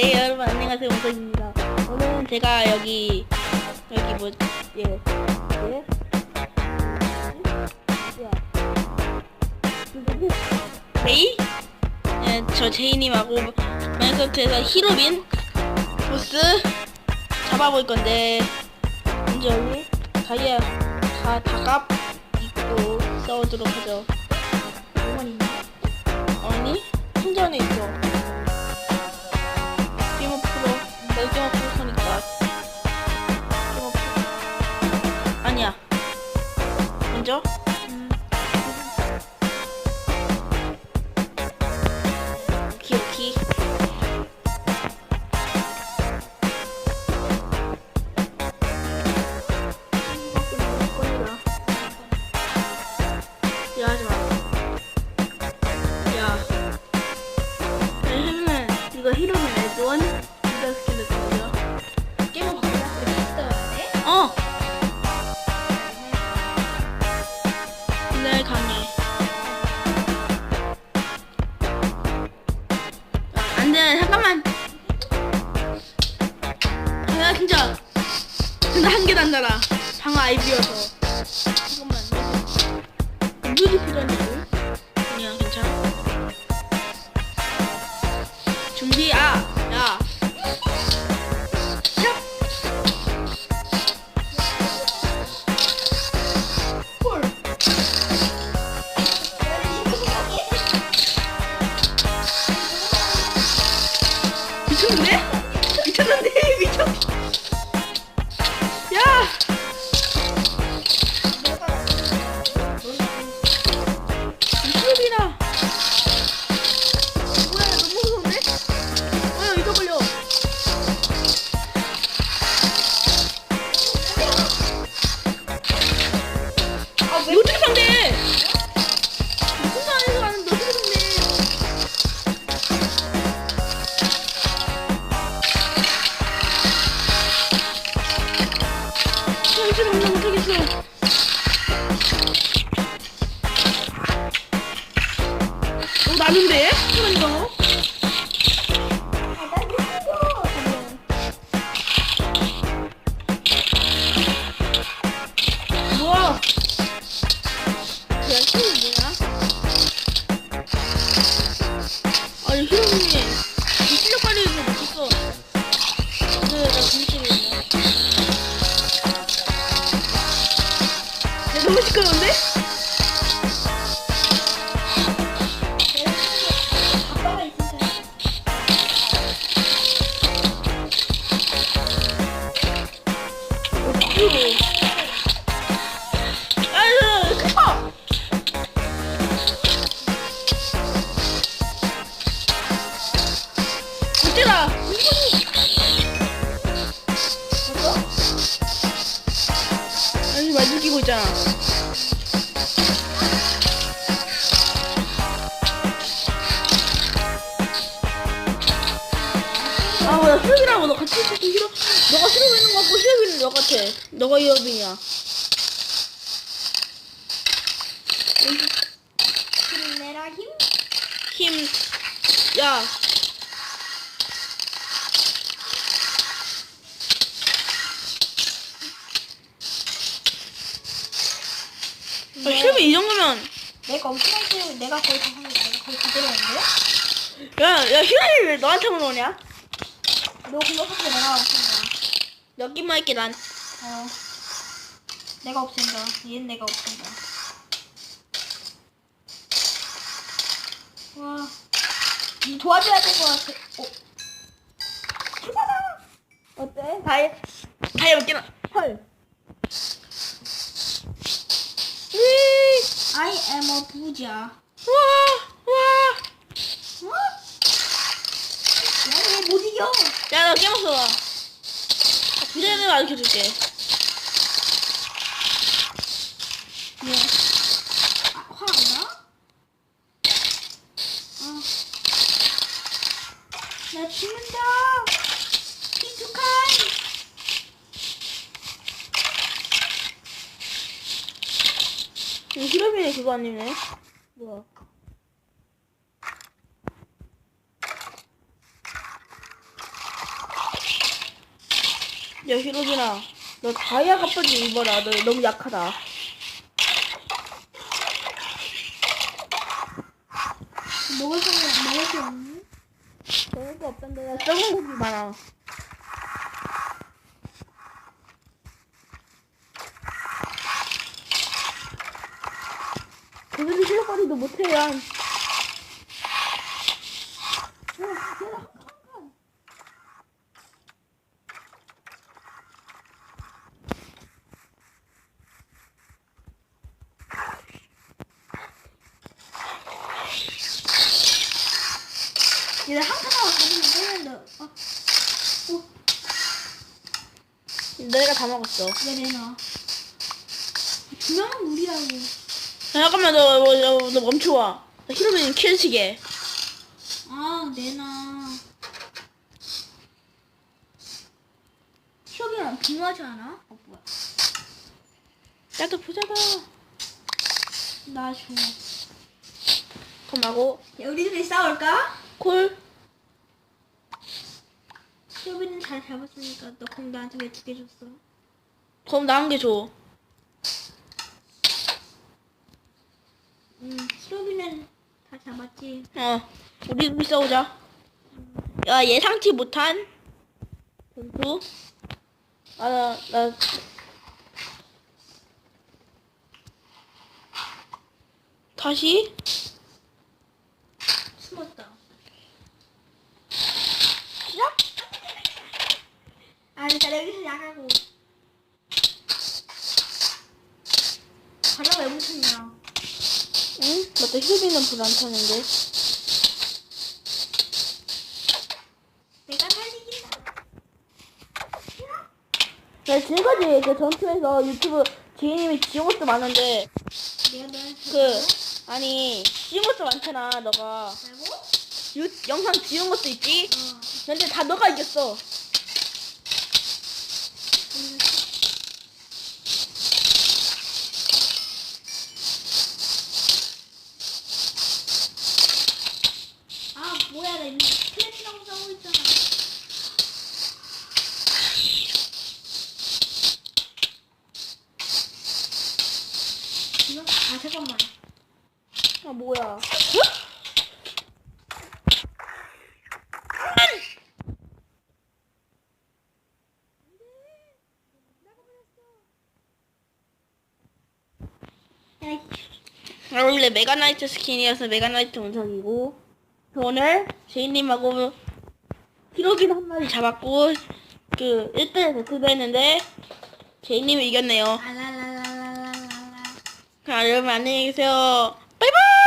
네 여러분 안녕하세요 원석입니다. 오늘은 제가 여기 여기 뭐 예. 예? 제이? 예, 저 제이님하고 마인크래프트에서 히로빈 보스 잡아볼 건데 먼저 여기 다이아 다 다갑 입고 싸우도록 하죠. 아니 충전에 있어. 게임 프로 아니야. 먼저 야 진짜. 근데 한개 단다라. 방어 아이비여서. 잠깐만. 무지 필요한데? 그냥 괜찮아. 준비 아 너무 시끄러운데? 아 아니, 말 느끼고 있잖아. 아, 나 수혁이라고 너 같이 있어서 싫어. 너가 싫어 보이는 거 같고 수혁이는 너 같아. 너가 이어빈이야. 힘내라 힘. 힘, 야. 아, 수혁이 이 정도면, 내가 엄청날 때 내가 거의 다 하는 내가 거의 다 들어왔는데? 야, 야, 희란이 왜 너한테만 오냐? 너 그거 사실 내가 없앤다. 여기만 할게, 난. 어. 내가 없앤다. 얘는 내가 없앤다. 와. 니 도와줘야 될 것 같아. 어. 어때? 다이, 다이 몇 개나? 헐. I am a 부자. 와, 와. 어? 야얘 못 이겨. 야, 너 깨웠어. 나. 부대를 가르쳐 줄게. 예. 아, 화안 나? 아. 나 죽는다. 이거 히로비네 그거 아니네. 뭐야. 야, 히로빈아. 너 다이아 갑자기 입어라. 너 너무 약하다. 먹을 사람 먹을 게 없니? 먹을 거 없던데. 나 썩은 고기 많아. 그들이 실력발휘도 못해요 얘들 한 칸하고 가지고 먹는데 아, 내가 다 먹었어 왜 내놔? 두 명은 무리하고. 야, 잠깐만 너, 너, 너, 너 멈춰와 나 히로빈 키우시게 아, 내놔. 시험이랑 비교하지 않아? 어, 뭐야. 나도 보자봐 나 줘. 그럼 하고 야, 우리들이 싸울까? 콜 시험이는 잘 잡았으니까 너 그럼 나한테 왜 두 개 줬어? 그럼 나한개 줘. 응, 시험이는 다 잡았지. 어, 우리 둘이 싸우자. 야, 예상치 못한 전투. 아, 나, 나. 다시? 숨었다. 시작? 아, 그러니까 여기서 나가고. 바로 왜 붙었냐? 응? 맞다, 휴비는 불 안 타는데. 내가 살리긴다. 야, 지금까지 그 전투에서 유튜브 지인님이 지은 것도 많은데, 내가 너한테 그, 아니, 지은 것도 많잖아, 너가. 유, 영상 지은 것도 있지? 어. 근데 다 너가 이겼어. 이미 플래티나고 싸우고 있잖아 이거 아 잠깐만 아, 뭐야. 원래 메가나이트 스킨이어서 메가나이트 운석이고 그 오늘 제이님하고 히로긴 한 마리 잡았고 그 1대1 배틀도 했는데 제이님이 이겼네요. 알랄랄랄랄랄라 그럼 여러분 안녕히 계세요 바이바이